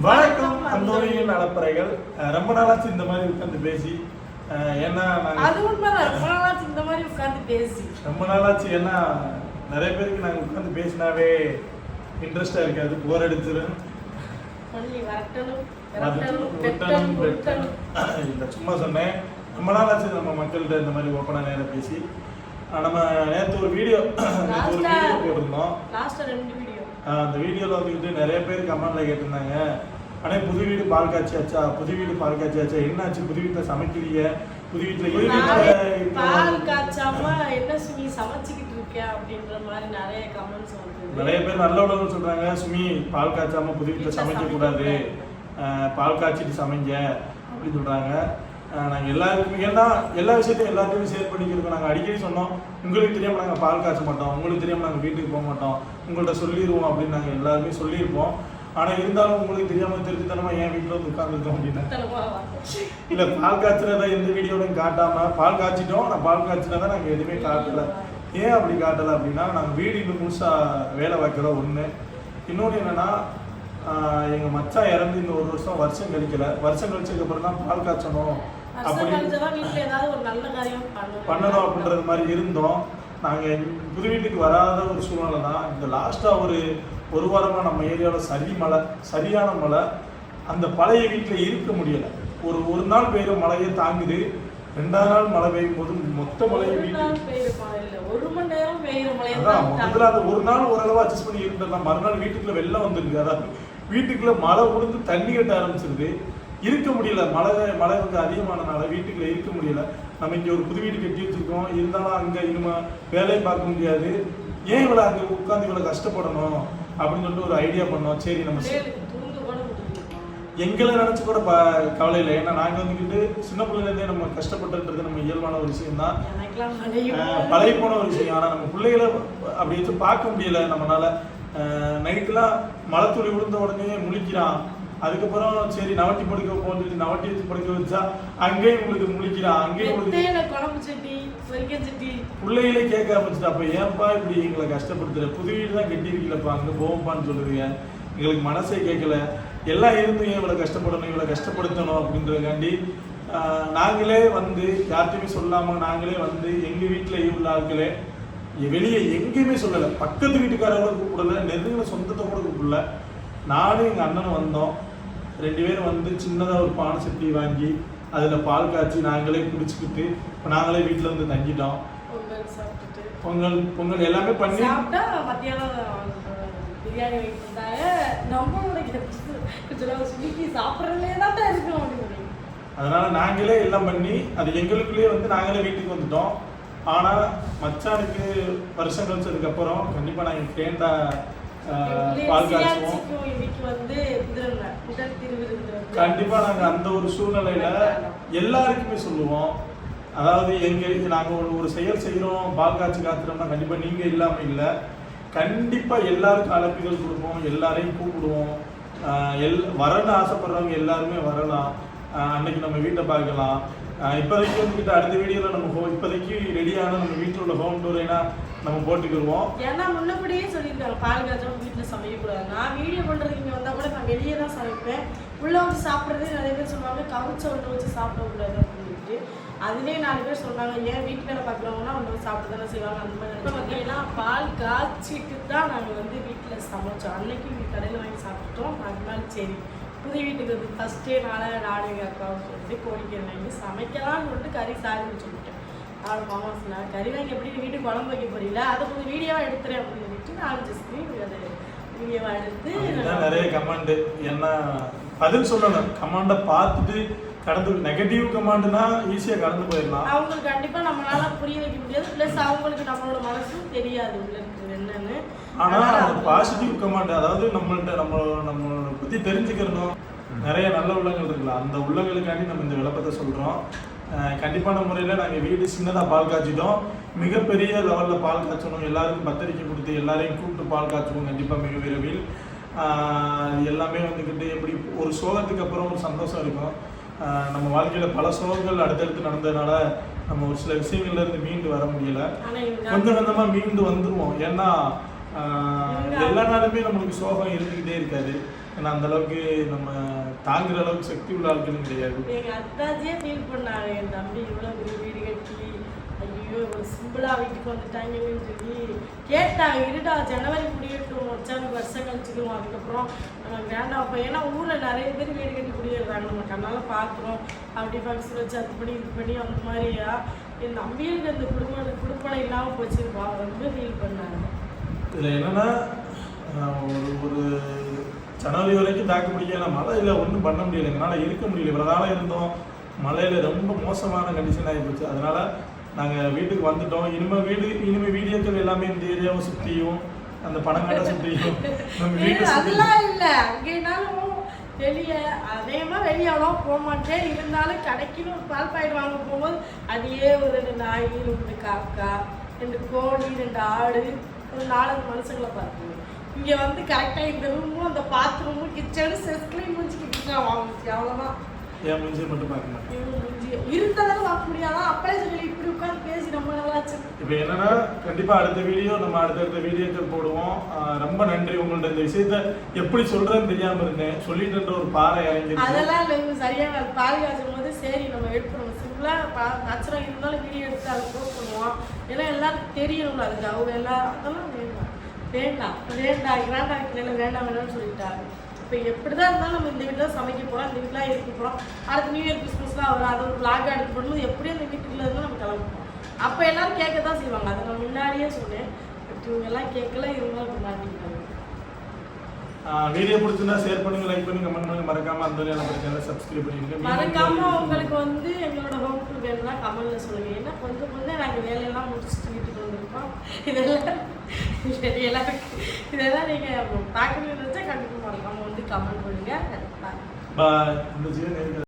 வணக்கம். அந்தோனியின் நலப்பறைகள். அஹ் ரொம்ப நாளாச்சு இந்த மாதிரி உட்காந்து பேசி. ஏன்னா அது உண்மைதான் ரொம்ப நாளாச்சு இந்த மாதிரி உட்கார்ந்து பேசி. ரொம்ப நாளாச்சு. ஏன்னா நிறைய பேருக்கு நாங்கள் உட்காந்து பேசினாவே இன்ட்ரெஸ்டாக இருக்காது. போர் அடிச்சிடும் இல்லை சும்மா சொன்னேன். ரொம்ப நாளாச்சு நம்ம மக்கள்கிட்ட இந்த மாதிரி ஓப்பனாக நேரம் பேசி. நம்ம நேற்று ஒரு வீடியோ போட்டிருந்தோம். அந்த வீடியோவில் வந்துக்கிட்டு நிறைய பேர் கமெண்ட்ல கேட்டிருந்தாங்க. அண்ணே புது வீடு பால் காய்ச்சியாச்சா புது வீடு பால் காய்ச்சியாச்சா என்னாச்சு? புது வீட்டில் சமைக்கலையே? புது வீட்டில் பால் காய்ச்சாம என்ன சுமி சமைச்சுக்கிட்டு இருக்க அப்படின்ற மாதிரி நிறைய கமெண்ட்ஸ் வந்தது. நிறைய பேர் நல்ல உணவு சொல்றாங்க. சுமி பால் காய்ச்சாம புது வீட்டில் வீட்ல சமைக்க கூடாது. ஆஹ் பால் காய்ச்சிட்டு சமைங்க அப்படின்னு சொல்றாங்க. நாங்கள் எல்லாருக்கும் எல்லாருக்குமே ஏன்னா எல்லா விஷயத்தையும் எல்லாத்தையும் ஷேர் பண்ணிக்கிறோம் நாங்கள் அடிக்கடி சொன்னோம். உங்களுக்கு தெரியாமல் நாங்கள் பால் காய்ச்ச மாட்டோம். உங்களுக்கு தெரியாமல் நாங்கள் வீட்டுக்கு போக மாட்டோம். உங்கள்கிட்ட சொல்லிடுவோம் அப்படின்னு நாங்கள் எல்லாருமே சொல்லியிருப்போம். ஆனால் இருந்தாலும் உங்களுக்கு தெரியாமல் தெரிஞ்சுத்தனமா என் வீட்டில் வந்து உட்காந்துருக்கோம் அப்படின்னு. இல்லை பால் காய்ச்சறத எந்த வீடியோலையும் காட்டாமல் பால் காய்ச்சிட்டோம். நான் பால் காய்ச்சினதை நாங்கள் எதுவுமே காட்டல. ஏன் அப்படி காட்டலை அப்படின்னா நாங்கள் வீடு இன்னும் முழுசாக வேலை வைக்கிறோம் ஒன்று இன்னொன்று என்னன்னா ஆஹ் எங்க மச்சான் இறந்து இந்த ஒரு வருஷம் வருஷம் கழிக்கல. வருஷம் கழிச்சதுக்கு அப்புறம் தான் பால் காய்ச்சணும் வருஷம் அப்படி கழிச்சுதான் வீட்டுல ஏதாவது ஒரு நல்ல காரியம் பண்ணணும். அப்படின்றது மாதிரி இருந்தோம். நாங்க புது வீட்டுக்கு வராத ஒரு சூழ்நிலை தான். இந்த லாஸ்டா ஒரு ஒரு வாரமா நம்ம ஏரியாவில் சரி மழை சரியான மழை. அந்த பழைய வீட்டில் இருக்க முடியல. ஒரு ஒரு நாள் பெய்யுற மழையே தாங்குது. ரெண்டாவது நாள் மழை பெய்யும் போது மொத்த மழையை ஒரு வீட்டு நாள் பெய்யுற மழை இல்ல ஒரு மணி நேரம் பெய்யுற மழை அதான் மொத்தத்தில் அந்த ஒரு நாள் ஓரளவு அட்ஜஸ்ட் பண்ணி இருந்துடலாம் மறுநாள் வீட்டுக்குள்ள வெள்ளம் வந்துருக்கு அதாவது வீட்டுக்குள்ள மழை உளுந்து தண்ணி கட்ட ஆரம்பிச்சிருது. இருக்க முடியல. மழை மழை வந்து அதிகமானனால வீட்டுக்குள்ள இருக்க முடியல. நம்ம இங்க ஒரு புது வீடு கட்டி வச்சிருக்கோம். இருந்தாலும் அங்க இனிமே வேலையை பார்க்க முடியாது. ஏன் இவ்வளவு அங்க உட்காந்து இவ்வளவு கஷ்டப்படணும் அப்படின்னு சொல்லிட்டு ஒரு ஐடியா பண்ணோம். சரி நம்ம எங்களை நினைச்சு கூட ப- கவலை இல்லை. ஏன்னா நாங்க வந்துக்கிட்டு சின்ன பிள்ளைல இருந்தே நம்ம கஷ்டப்பட்டுன்றது நம்ம இயல்பான ஒரு விஷயம் தான் பழகி போன ஒரு விஷயம். ஆனால் நம்ம பிள்ளைகளை அப்படி வச்சு பார்க்க முடியல. நம்மளால நைட்டுலாம் மழை துளி விழுந்த உடனே முழிக்கிறான். அதுக்கப்புறம் சரி நவட்டி படுக்க வைப்போம்னு சொல்லி நவட்டி வச்சு படுக்க வச்சா அங்கேயும் உங்களுக்கு முழிக்கிறான். அங்கேயும் உங்களுக்கு மெத்தையில குழம்பு சட்டி பொரிக்க சட்டி? பிள்ளைகளே கேட்க ஆரம்பிச்சுட்டு அப்ப ஏன்பா இப்படி எங்களை கஷ்டப்படுத்துற? புது வீடு தான் கட்டியிருக்கீங்களப்பா அங்க போவோம்ப்பான்னு சொல்லுவீங்க எங்களுக்கு மனசே கேட்கல. எல்லாம் இருந்து ஏன் இவ்வளவு கஷ்டப்படணும் இவ்வளவு கஷ்டப்படுத்தணும் அப்படின்றதுக்காண்டி நாங்களே வந்து யார்ட்டையுமே சொல்லாம நாங்களே வந்து எங்க வீட்டுல உள்ள ஆட்களே வெளியே எங்கேயுமே சொல்லல. பக்கத்து வீட்டுக்காரங்கள கூப்பிடல நெருங்கின சொந்தத்தை கூட கூப்பிடல. நானும் எங்க அண்ணனும் வந்தோம். ரெண்டு பேரும் வந்து சின்னதா ஒரு பானை சட்டி வாங்கி அதுல பால் காய்ச்சி நாங்களே குடிச்சுக்கிட்டு இப்போ நாங்களே வீட்டுல வந்து தங்கிட்டோம். பொங்கல் பொங்கல் எல்லாமே பண்ணி சாப்பிட்டா மத்தியானம் அஹ், பிரியாணி வைக்கிறதாங்க நம்மளோட கொஞ்சம் சுமிக்கு சாப்பிட்றதுலே தான் இருக்கும் அப்படின்னு அதனால நாங்களே எல்லாம் பண்ணி அது எங்களுக்குள்ளேயே வந்து நாங்களே வீட்டுக்கு வந்துட்டோம். ஆனா மச்சானுக்கு வருஷம் கழிச்சதுக்கு அப்புறம் கண்டிப்பா நாங்க கேண்டா பால் காய்ச்சுவோம். சியாச்சிக்கும் இன்னைக்கு வந்து திருவிழா முதல் திருவிருந்து வந்து. கண்டிப்பா நாங்க அந்த ஒரு சூழ்நிலையில எல்லாருக்குமே சொல்லுவோம். அதாவது எங்க நாங்க ஒரு ஒரு செயல் செய்யறோம் பால் காய்ச்சி காத்துறோம்னா கண்டிப்பா நீங்க இல்லாம இல்ல. கண்டிப்பா எல்லாருக்கும் அழைப்புகள் கொடுப்போம் எல்லாரையும் கூப்பிடுவோம். எல் வரணும்னு ஆசைப்படுறவங்க எல்லாருமே வரலாம். அன்னைக்கு நம்ம வீட்டை பார்க்கலாம். இப்போதைக்கு வந்துக்கிட்ட அடுத்த வீடியோல நம்ம ho- இப்போதைக்கு ரெடியான நம்ம வீட்டில் உள்ள ஹோம் டூர் ஏன்னா நம்ம போட்டுக்கிடுவோம். ஏன்னா முன்னபடியே சொல்லியிருக்காங்க பால் காய்ச்சல் வீட்டில் சமைக்கக்கூடாது நான் வீடியோ பண்ணுறதுக்கு இங்கே வந்தால் கூட நான் வெளியே தான் சமைப்பேன். உள்ளே வந்து சாப்பிட்றதே நிறைய பேர் சொல்லுவாங்க கவுச்ச ஒன்று வச்சு சாப்பிடக்கூடாது அப்படின்னு சொல்லிட்டு. அதுலேயே நாலு பேர் சொன்னாங்க ஏன் வீட்டு வேலை பார்க்குறவங்கன்னா வந்து சாப்பிட்டு தானே செய்வாங்க? அந்த மாதிரி பார்த்தீங்கன்னா பால் காய்ச்சிட்டு தான் நாங்கள் வந்து வீட்டில் சமைச்சோம். அன்னைக்கு கடையில் வாங்கி சாப்பிட்டோம் அதனால சரி. புது வீட்டுக்கு வந்து ஃபஸ்ட்டே நாளை நானும் எங்கள் அக்காவும் சொல்லிட்டு கோழிக்கறி வாங்கி சமைக்கலாம்னு சொல்லிட்டு கறி சாரின்னு சொல்லிட்டேன் அவள் மாமா சொன்னாங்க கறி வாங்கி எப்படி வீட்டுக்கு குழம்பு வைக்க போறீங்களா? அதை கொஞ்சம் வீடியோவாக எடுத்துறேன் அப்படின்னு சொல்லிட்டு நான் ஜஸ்ட் அதை வீடியோவாக எடுத்து நிறைய கமாண்டு என்ன பதில் சொல்லணும். கமாண்டை பார்த்துட்டு கடந்து நெகட்டிவ் கமாண்டுனா ஈஸியாக கடந்து போயிடலாம். அவங்களுக்கு கண்டிப்பா நம்மளால புரிய வைக்க முடியாது. ப்ளஸ் அவங்களுக்கு நம்மளோட மனசும் தெரியாது உள்ள என்னன்னு. ஆனா பாசிட்டிவ் கமாண்ட் அதாவது நம்மள்ட்ட நம்ம நம்மளை பத்தி தெரிஞ்சுக்கிறணும். நிறைய நல்ல உள்ளங்கள் இருக்குல்ல அந்த உள்ளங்களுக்காண்டி நம்ம இந்த விளக்கத்தை சொல்றோம். கண்டிப்பான முறையில நாங்க வீடு சின்னதா பால் காய்ச்சிட்டோம். மிகப்பெரிய லெவல்ல பால் காய்ச்சணும். எல்லாருக்கும் பத்திரிக்கை கொடுத்து எல்லாரையும் கூப்பிட்டு பால் காய்ச்சுவோம். கண்டிப்பா மிக விரைவில். எல்லாமே வந்துக்கிட்டு எப்படி ஒரு சோகத்துக்கு அப்புறம் ஒரு சந்தோஷம் இருக்கும். நம்ம வாழ்க்கையில பல சோகங்கள் அடுத்தடுத்து நடந்ததுனால நம்ம ஒரு சில விஷயங்கள்ல இருந்து மீண்டு வர முடியல. கொஞ்சம் கொஞ்சமா மீண்டு வந்துருவோம். ஏன்னா எல்லா நாளுமே நம்மளுக்கு சோகம் இருந்துகிட்டே இருக்காது. ஏன்னா அந்த அளவுக்கு நம்ம தாங்குற அளவுக்கு சக்தி உள்ள ஆட்களும் கிடையாது. அத்தாச்சியே ஃபீல் என் தம்பி இவ்வளோ வீடு கட்டி ஐயோ ஒரு வீட்டுக்கு வந்துட்டாங்கன்னு சொல்லி கேட்டாங்க. இருடா ஜனவரி குடியேட்டும் வச்சாங்க வருஷம் கழிச்சுக்கிறோம் அதுக்கப்புறம் நமக்கு வேண்டாம் அப்போ. ஏன்னா ஊரில் நிறைய பேர் வீடு கட்டி குடியேறாங்க நம்ம கண்ணால் பார்க்குறோம். அப்படி ஃபங்க்ஷன் வச்சு அது பண்ணி இது பண்ணி அந்த மாதிரியா? என் தம்பிகளுக்கு அந்த குடும்ப குடுப்பனை இல்லாமல் போச்சுருப்பா ரொம்ப ஃபீல் பண்ணாங்க. இதில் என்னன்னா ஒரு ஒரு ஜனவரி வரைக்கும் தாக்கு முடியல மழையில் ஒன்றும் பண்ண முடியல. எங்களால் இருக்க முடியல. இவ்வளோ நாளாக இருந்தோம். மழையில் ரொம்ப மோசமான கண்டிஷன் ஆகி போச்சு. நாங்கள் வீட்டுக்கு வந்துட்டோம். இனிமேல் வீடு இனிமேல் வீடியோக்கள் எல்லாமே இந்த ஏரியாவை சுற்றியும் அந்த பணங்காட்டை சுற்றியும் நம்ம வீட்டை அதெல்லாம் இல்லை. அங்கேனாலும் வெளியே அதேமா வெளியே அவ்வளோ போக மாட்டேன். இருந்தாலும் கடைக்குன்னு ஒரு பால் பாக்கெட் வாங்க போகும்போது அதையே ஒரு ரெண்டு நாய் ரெண்டு காக்கா ரெண்டு கோழி ரெண்டு ஆடு ஒரு நாலஞ்சு மனுஷங்களை பார்க்கணும் இங்கே வந்து கரெக்டாக இந்த ரூமும் அந்த பாத்ரூமும் கிச்சனு செஸ்ட்லையும் முடிச்சு கிச்சன் வாங்கிச்சு அவ்வளோதான் என் மூஞ்சியை மட்டும் பார்க்க மாட்டேன்? இருந்ததாலும் பார்க்க முடியாதான் அப்படியே சொல்லி உட்காந்து பேசி ரொம்ப நல்லாச்சு இப்போ என்னன்னா கண்டிப்பா அடுத்த வீடியோ நம்ம அடுத்தடுத்த வீடியோக்கள் போடுவோம். ரொம்ப நன்றி உங்கள்ட்ட இந்த விஷயத்த எப்படி சொல்றேன்னு தெரியாம இருந்தேன். சொல்லிட்டுன்ற ஒரு பாறை இறங்கிருச்சு அதெல்லாம் இல்லை சரியாக பால் காய்ச்சும் போது சரி நம்ம எடுக்கணும். சிம்பிளாக பா காய்ச்சலாம் இருந்தாலும் வீடியோ எடுத்து அதை போஸ்ட் பண்ணுவோம் ஏன்னா எல்லாருக்கும் தெரியணும்ல அதுக்கு அவங்க எல்லாம் அதெல்லாம் வேண்டாம். வேண்டாம். வேண்டாம். இல்லை வேண்டாம் வேண்டாம்னு சொல்லிட்டாங்க. இப்போ எப்படி தான் இருந்தாலும் நம்ம இந்த வீட்டில் சமைக்க போகிறோம் இந்த வீட்டில் இருக்க போகிறோம் அடுத்து நியூ இயர் கிறிஸ்மஸ்லாம் வரும் அதை ஒரு பிளாக் எடுத்து போடும்போது எப்படியும் இந்த வீட்டுக்குள்ள இருந்தால் நம்ம கிளம்புவோம். அப்போ எல்லாரும் கேட்க தான் செய்வாங்க. அதை நான் முன்னாடியே சொன்னேன். பட் இவங்க எல்லாம் கேட்கல இருந்தாலும் இப்போ மாட்டிக்கிட்டாங்க வீடியோ பிடிச்சிருந்தா ஷேர் பண்ணுங்க லைக் பண்ணுங்க கமெண்ட் பண்ணுங்க. மறக்காம அந்த சேனலை சப்ஸ்கிரைப் பண்ணிருங்க மறக்காம உங்களுக்கு வந்து எங்களோட ஹோம் டூர் வேணும்னா கமெண்ட்ல சொல்லுங்க. ஏன்னா கொஞ்சம் கொஞ்சம் நாங்கள் வேலையெல்லாம் முடிச்சுட்டு வீட்டுக்கு வந்திருக்கோம். இதெல்லாம் இதெல்லாம் இதெல்லாம் நீங்கள் பார்க்கணும்னு நினச்சா கண்டிப்பாக மறக்காம வந்து கமெண்ட் பண்ணுங்க. பாய் இந்த